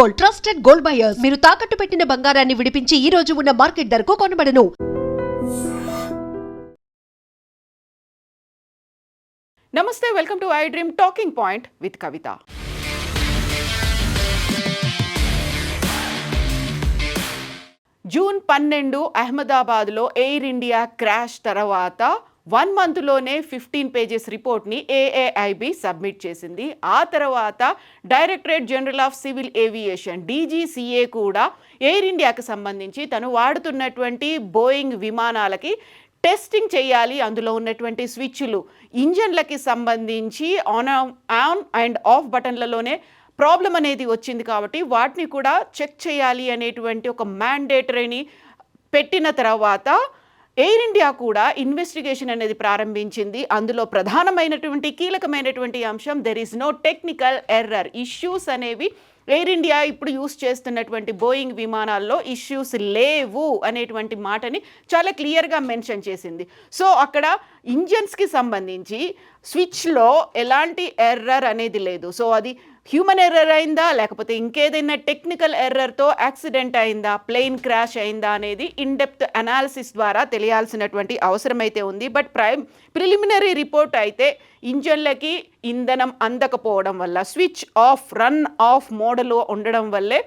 Gold trusted gold buyers. మీరు తాకట్టు పెట్టిన బంగారాన్ని విడిపించి ఈ రోజు ఉన్న మార్కెట్ ధరకు కొనబడను. నమస్తే welcome to I dream talking point with Kavitha. June పన్నెండు అహ్మదాబాద్లో ఎయిర్ ఇండియా క్రాష్ తర్వాత వన్ మంత్లోనే ఫిఫ్టీన్ పేజెస్ రిపోర్ట్ని ఏఏఐబి సబ్మిట్ చేసింది. ఆ తర్వాత Directorate General of Civil Aviation DGCA కూడా ఎయిర్ ఇండియాకి సంబంధించి తను వాడుతున్నటువంటి బోయింగ్ విమానాలకి టెస్టింగ్ చేయాలి. అందులో ఉన్నటువంటి స్విచ్లు ఇంజన్లకి సంబంధించి ఆన్ ఆన్ అండ్ ఆఫ్ బటన్లలోనే ప్రాబ్లం అనేది వచ్చింది కాబట్టి వాటిని కూడా చెక్ చేయాలి అనేటువంటి ఒక మ్యాండేటరీని పెట్టిన తర్వాత ఎయిర్ ఇండియా కూడా ఇన్వెస్టిగేషన్ అనేది ప్రారంభించింది. అందులో ప్రధానమైనటువంటి కీలకమైనటువంటి అంశం there is no technical error issues అనేవి ఎయిర్ ఇండియా ఇప్పుడు యూస్ చేస్తున్నటువంటి బోయింగ్ విమానాల్లో ఇష్యూస్ లేవు అనేటువంటి మాటని చాలా క్లియర్గా మెన్షన్ చేసింది. సో అక్కడ ఇంజన్స్కి సంబంధించి స్విచ్లో ఎలాంటి ఎర్రర్ అనేది లేదు. సో అది హ్యూమన్ ఎర్రర్ అయిందా? లేకపోతే ఇంకేదైనా టెక్నికల్ ఎర్రర్తో యాక్సిడెంట్ అయిందా? ప్లేన్ క్రాష్ అయిందా? అనేది ఇన్ డెప్త్ అనాలిసిస్ ద్వారా తెలియాల్సినటువంటి అవసరం అయితే ఉంది. బట్ ప్రైమ్ ప్రిలిమినరీ రిపోర్ట్ అయితే ఇంజన్లకి ఇంధనం అందకపోవడం వల్ల switch off run off model ఉండడం వల్లే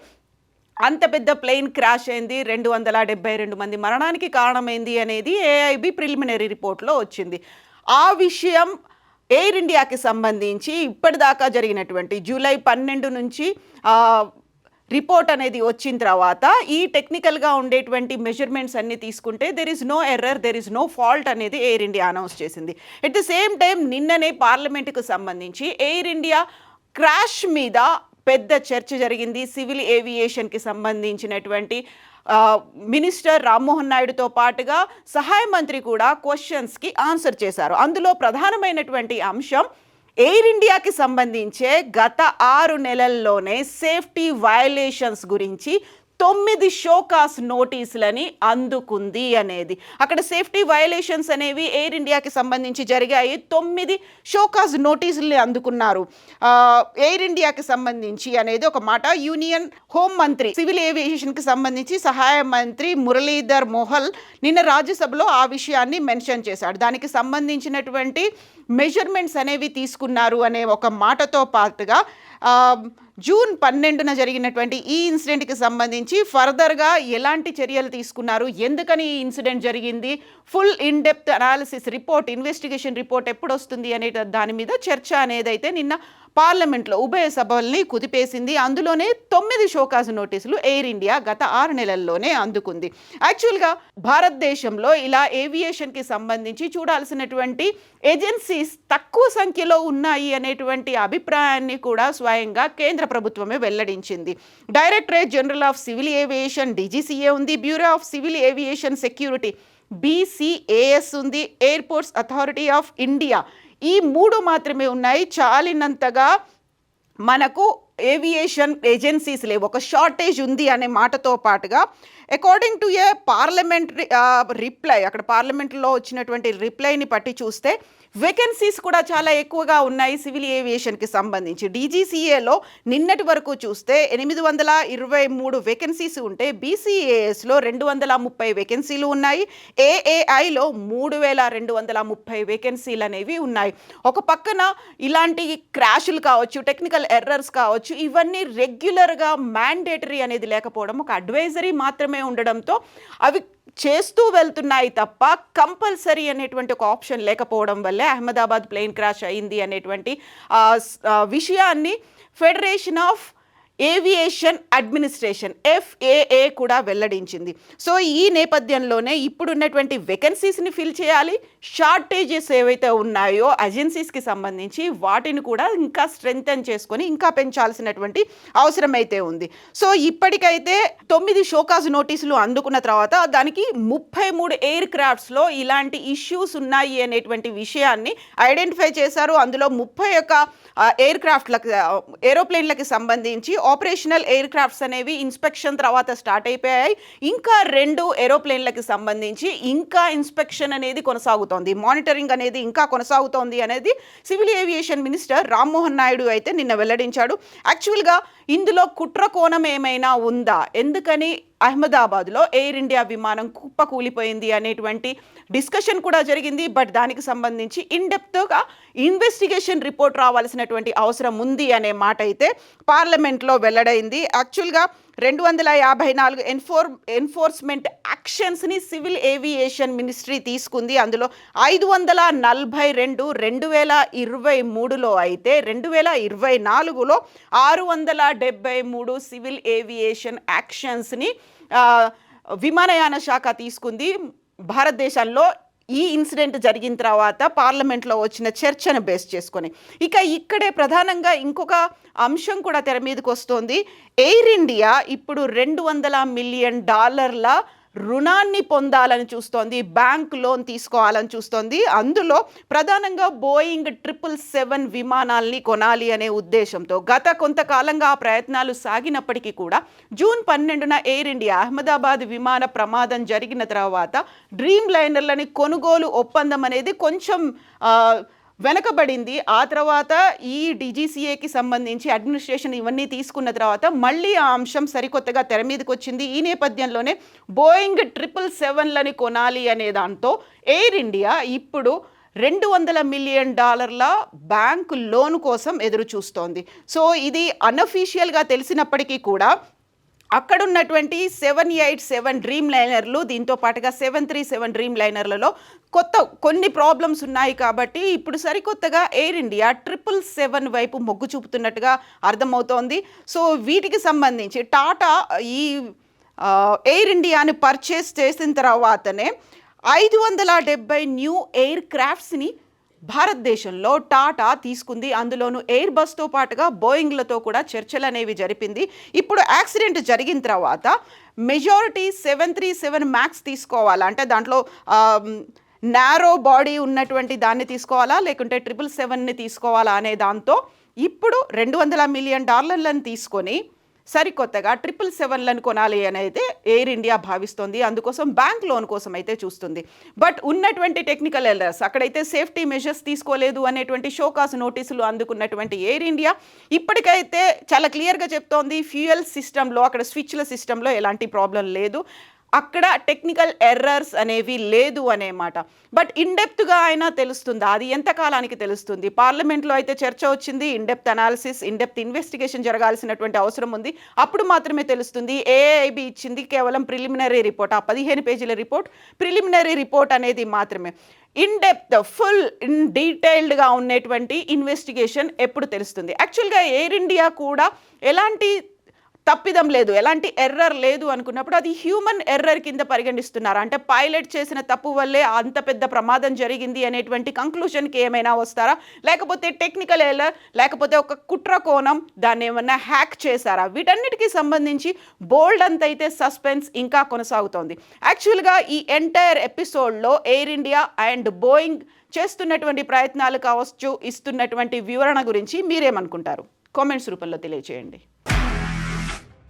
అంత పెద్ద ప్లేన్ క్రాష్ అయింది. రెండు వందల డెబ్బై రెండు మంది మరణానికి కారణమైంది అనేది ఏఐబి ప్రిలిమినరీ రిపోర్ట్లో వచ్చింది. ఆ విషయం ఎయిర్ ఇండియాకి సంబంధించి ఇప్పటిదాకా జరిగినటువంటి జూలై పన్నెండు నుంచి రిపోర్ట్ అనేది వచ్చిన తర్వాత ఈ టెక్నికల్గా ఉండేటువంటి మెజర్మెంట్స్ అన్ని తీసుకుంటే there is no error there is no fault అనేది ఎయిర్ ఇండియా అనౌన్స్ చేసింది. ఎట్ ద సేమ్ టైం నిన్ననే పార్లమెంటుకు సంబంధించి ఎయిర్ ఇండియా క్రాష్ మీద పెద్ద చర్చ జరిగింది. సివిల్ ఏవియేషన్కి సంబంధించినటువంటి మినిస్టర్ రామ్మోహన్ నాయుడుతో పాటుగా సహాయ మంత్రి కూడా క్వశ్చన్స్కి ఆన్సర్ చేశారు. అందులో ప్రధానమైనటువంటి అంశం ఎయిర్ ఇండియాకి సంబంధించే గత ఆరు నెలల్లోనే సేఫ్టీ వయలేషన్స్ గురించి తొమ్మిది షోకాస్ నోటీసులని అందుకుంది అనేది. అక్కడ సేఫ్టీ వయలేషన్స్ అనేవి ఎయిర్ ఇండియాకి సంబంధించి జరిగాయి. తొమ్మిది షోకాస్ నోటీసుల్ని అందుకున్నారు. ఎయిర్ ఇండియాకి సంబంధించి అనేది ఒక మాట. యూనియన్ హోం మంత్రి సివిల్ ఏవియేషన్కి సంబంధించి సహాయ మంత్రి మురళీధర్ మోహల్ నిన్న రాజ్యసభలో ఆ విషయాన్ని మెన్షన్ చేశాడు. దానికి సంబంధించినటువంటి మెజర్మెంట్స్ అనేవి తీసుకున్నారు అనే ఒక మాటతో పాటుగా జూన్ పన్నెండున జరిగినటువంటి ఈ ఇన్సిడెంట్కి సంబంధించి ఫర్దర్గా ఎలాంటి చర్యలు తీసుకున్నారు? ఎందుకని ఈ ఇన్సిడెంట్ జరిగింది? Full in depth analysis report investigation report ఎప్పుడు వస్తుంది అనే దాని మీద చర్చ అనేదైతే నిన్న పార్లమెంట్లో ఉభయ సభల్ని కుదిపేసింది. అందులోనే తొమ్మిది షోకాజ్ నోటీసులు ఎయిర్ ఇండియా గత ఆరు నెలల్లోనే అందుకుంది. యాక్చువల్గా భారతదేశంలో ఇలా ఏవియేషన్కి సంబంధించి చూడాల్సినటువంటి ఏజెన్సీస్ తక్కువ సంఖ్యలో ఉన్నాయి అనేటువంటి అభిప్రాయాన్ని కూడా స్వయంగా కేంద్ర ప్రభుత్వమే వెల్లడించింది. Directorate general of civil aviation DGCA ఉంది bureau of civil aviation security BCAS ఉంది ఎయిర్పోర్ట్స్ అథారిటీ ఆఫ్ ఇండియా ఈ మూడు మాత్రమే ఉన్నాయి. చాలినంతగా మనకు ఏవియేషన్ ఏజెన్సీస్ లేవు. ఒక షార్టేజ్ ఉంది అనే మాటతో పాటుగా according to a parliamentary reply అక్కడ పార్లమెంట్లో వచ్చినటువంటి రిప్లైని పట్టి చూస్తే వేకెన్సీస్ కూడా చాలా ఎక్కువగా ఉన్నాయి సివిల్ ఏవియేషన్కి సంబంధించి. డీజీసీఏలో నిన్నటి వరకు చూస్తే ఎనిమిది వందల ఇరవై మూడు వేకెన్సీస్ ఉంటే బీసీఏఎస్లో రెండు వందల ముప్పై వేకెన్సీలు ఉన్నాయి ఏఏఐలో మూడు వేల రెండు వందల ముప్పై వేకెన్సీలు అనేవి ఉన్నాయి. ఒక పక్కన ఇలాంటి క్రాషులు కావచ్చు టెక్నికల్ ఎర్రర్స్ కావచ్చు ఇవన్నీ రెగ్యులర్గా మ్యాండేటరీ అనేది లేకపోవడం ఒక అడ్వైజరీ మాత్రమే ఉండడంతో అవి చేస్తూ వెళ్తున్నాయి తప్ప కంపల్సరీ అనేటువంటి ఒక ఆప్షన్ లేకపోవడం వల్లే అహ్మదాబాద్ ప్లేన్ క్రాష్ అయింది అనేటువంటి ఆ, విషయాన్ని Federation of Aviation Administration FAA కూడా వెల్లడించింది. సో ఈ నేపథ్యంలోనే ఇప్పుడున్నటువంటి వెకెన్సీస్ని ఫిల్ చేయాలి. షార్టేజెస్ ఏవైతే ఉన్నాయో ఏజెన్సీస్కి సంబంధించి వాటిని కూడా ఇంకా స్ట్రెంగ్తన్ చేసుకొని ఇంకా పెంచాల్సినటువంటి అవసరం అయితే ఉంది. సో ఇప్పటికైతే తొమ్మిది షోకాజ్ నోటీసులు అందుకున్న తర్వాత దానికి ముప్పై మూడు ఎయిర్ క్రాఫ్ట్స్లో ఇలాంటి ఇష్యూస్ ఉన్నాయి అనేటువంటి విషయాన్ని ఐడెంటిఫై చేశారు. అందులో ముప్పై ఒక్క ఎయిర్ క్రాఫ్ట్లకు ఏరోప్లేన్లకి సంబంధించి ఆపరేషనల్ ఎయిర్ క్రాఫ్ట్స్ అనేవి ఇన్స్పెక్షన్ తర్వాత స్టార్ట్ అయిపోయాయి. ఇంకా రెండు ఏరోప్లేన్లకి సంబంధించి ఇంకా ఇన్స్పెక్షన్ అనేది కొనసాగుతోంది. మానిటరింగ్ అనేది ఇంకా కొనసాగుతోంది అనేది civil aviation minister Rammohan Naidu అయితే నిన్న వెల్లడించాడు. యాక్చువల్గా ఇందులో కుట్ర కోణం ఏమైనా ఉందా? ఎందుకని అహ్మదాబాద్లో ఎయిర్ ఇండియా విమానం కుప్ప కూలిపోయింది అనేటువంటి డిస్కషన్ కూడా జరిగింది. బట్ దానికి సంబంధించి ఇన్డెప్త్గా ఇన్వెస్టిగేషన్ రిపోర్ట్ రావాల్సినటువంటి అవసరం ఉంది అనే మాట అయితే పార్లమెంట్లో వెల్లడైంది. యాక్చువల్గా రెండు వందల యాభై నాలుగు ఎన్ఫోర్ ఎన్ఫోర్స్మెంట్ యాక్షన్స్ని సివిల్ ఏవియేషన్ మినిస్ట్రీ తీసుకుంది. అందులో ఐదు వందల నలభై రెండు రెండు వేల ఇరవై మూడులో అయితే రెండు వేల ఇరవై నాలుగులో ఆరు వందల డెబ్బై మూడు సివిల్ ఏవియేషన్ యాక్షన్స్ని విమానయాన శాఖ తీసుకుంది. భారతదేశంలో ఈ ఇన్సిడెంట్ జరిగిన తర్వాత పార్లమెంట్లో వచ్చిన చర్చను బేస్ చేసుకొని. ఇక ఇక్కడే ప్రధానంగా ఇంకొక అంశం కూడా తెర మీదకి వస్తోంది. ఎయిర్ ఇండియా ఇప్పుడు రెండు వందల మిలియన్ డాలర్ల రుణాన్ని పొందాలని చూస్తోంది బ్యాంక్ లోన్ తీసుకోవాలని చూస్తోంది. అందులో ప్రధానంగా బోయింగ్ ట్రిపుల్ సెవెన్ విమానాల్ని కొనాలి అనే ఉద్దేశంతో గత కొంతకాలంగా ఆ ప్రయత్నాలు సాగినప్పటికీ కూడా జూన్ పన్నెండున ఎయిర్ ఇండియా అహ్మదాబాద్ విమాన ప్రమాదం జరిగిన తర్వాత డ్రీమ్ లైనర్లని కొనుగోలు ఒప్పందం అనేది కొంచెం వెనకబడింది. ఆ తర్వాత ఈ డీజీసీఏకి సంబంధించి అడ్మినిస్ట్రేషన్ ఇవన్నీ తీసుకున్న తర్వాత మళ్ళీ ఆ అంశం సరికొత్తగా తెర మీదకి వచ్చింది ఈ నేపథ్యంలోనే బోయింగ్ ట్రిపుల్ సెవెన్లని కొనాలి అనే దాంతో ఎయిర్ ఇండియా ఇప్పుడు రెండు వందల మిలియన్ డాలర్ల బ్యాంక్ లోన్ కోసం ఎదురు చూస్తోంది సో ఇది అన్అఫీషియల్గా తెలిసినప్పటికీ కూడా అక్కడున్నటువంటి సెవెన్ ఎయిట్ సెవెన్ డ్రీమ్ లైనర్లు దీంతో పాటుగా సెవెన్ త్రీ సెవెన్ డ్రీమ్ లైనర్లలో కొత్త కొన్ని ప్రాబ్లమ్స్ ఉన్నాయి కాబట్టి ఇప్పుడు సరికొత్తగా ఎయిర్ ఇండియా ట్రిపుల్ సెవెన్ వైపు మొగ్గు చూపుతున్నట్టుగా అర్థమవుతోంది. సో వీటికి సంబంధించి టాటా ఈ ఎయిర్ ఇండియాని పర్చేస్ చేసిన తర్వాతనే ఐదు వందల డెబ్బై న్యూ ఎయిర్ క్రాఫ్ట్స్ని భారతదేశంలో టాటా తీసుకుంది. అందులోనూ ఎయిర్ బస్తో పాటుగా బోయింగ్లతో కూడా చర్చలు అనేవి జరిపింది. ఇప్పుడు యాక్సిడెంట్ జరిగిన తర్వాత majority seven three seven max తీసుకోవాలా? అంటే దాంట్లో నారో బాడీ ఉన్నటువంటి దాన్ని తీసుకోవాలా? లేకుంటే ట్రిపుల్ సెవెన్ని తీసుకోవాలా అనే దాంతో ఇప్పుడు రెండు వందల మిలియన్ డాలర్లను తీసుకొని సరికొత్తగా ట్రిపుల్ సెవెన్లను కొనాలి అని అయితే ఎయిర్ ఇండియా భావిస్తోంది. అందుకోసం బ్యాంక్ లోన్ కోసం అయితే చూస్తుంది. బట్ ఉన్నటువంటి టెక్నికల్ ఎర్రర్స్ అక్కడైతే సేఫ్టీ మెజర్స్ తీసుకోలేదు అనేటువంటి షోకాస్ నోటీసులు అందుకున్నటువంటి ఎయిర్ ఇండియా ఇప్పటికైతే చాలా క్లియర్గా చెప్తోంది. ఫ్యూయల్ సిస్టంలో అక్కడ స్విచ్ల సిస్టంలో ఎలాంటి ప్రాబ్లం లేదు. అక్కడ టెక్నికల్ ఎర్రర్స్ అనేవి లేదు అనే మాట. బట్ ఇన్డెప్త్గా అయినా తెలుస్తుంది. అది ఎంతకాలానికి తెలుస్తుంది? పార్లమెంట్లో అయితే చర్చ వచ్చింది. ఇన్డెప్త్ అనాలిసిస్ ఇన్డెప్త్ ఇన్వెస్టిగేషన్ జరగాల్సినటువంటి అవసరం ఉంది. అప్పుడు మాత్రమే తెలుస్తుంది. ఏఐబి ఇచ్చింది. కేవలం ప్రిలిమినరీ రిపోర్ట్ ఆ పదిహేను పేజీల రిపోర్ట్ ప్రిలిమినరీ రిపోర్ట్ అనేది మాత్రమే. ఇన్ డెప్త్ ఫుల్ ఇన్ డీటెయిల్డ్గా ఉండేటువంటి ఇన్వెస్టిగేషన్ ఎప్పుడు తెలుస్తుంది? యాక్చువల్గా ఎయిర్ ఇండియా కూడా ఎలాంటి తప్పిదం లేదు ఎలాంటి ఎర్రర్ లేదు అనుకున్నప్పుడు అది హ్యూమన్ ఎర్రర్ కింద పరిగణిస్తున్నారు. అంటే పైలట్ చేసిన తప్పు వల్లే అంత పెద్ద ప్రమాదం జరిగింది అనేటువంటి కంక్లూషన్కి ఏమైనా వస్తారా? లేకపోతే టెక్నికల్ ఎర్రర్ లేకపోతే ఒక కుట్ర కోణం దాన్ని ఏమన్నా హ్యాక్ చేశారా? వీటన్నిటికీ సంబంధించి బోల్డ్ అంత అయితే సస్పెన్స్ ఇంకా కొనసాగుతోంది. యాక్చువల్గా ఈ ఎంటైర్ ఎపిసోడ్లో ఎయిర్ ఇండియా అండ్ బోయింగ్ చేస్తున్నటువంటి ప్రయత్నాలు కావచ్చు ఇస్తున్నటువంటి వివరణ గురించి మీరేమనుకుంటారు? కామెంట్స్ రూపంలో తెలియజేయండి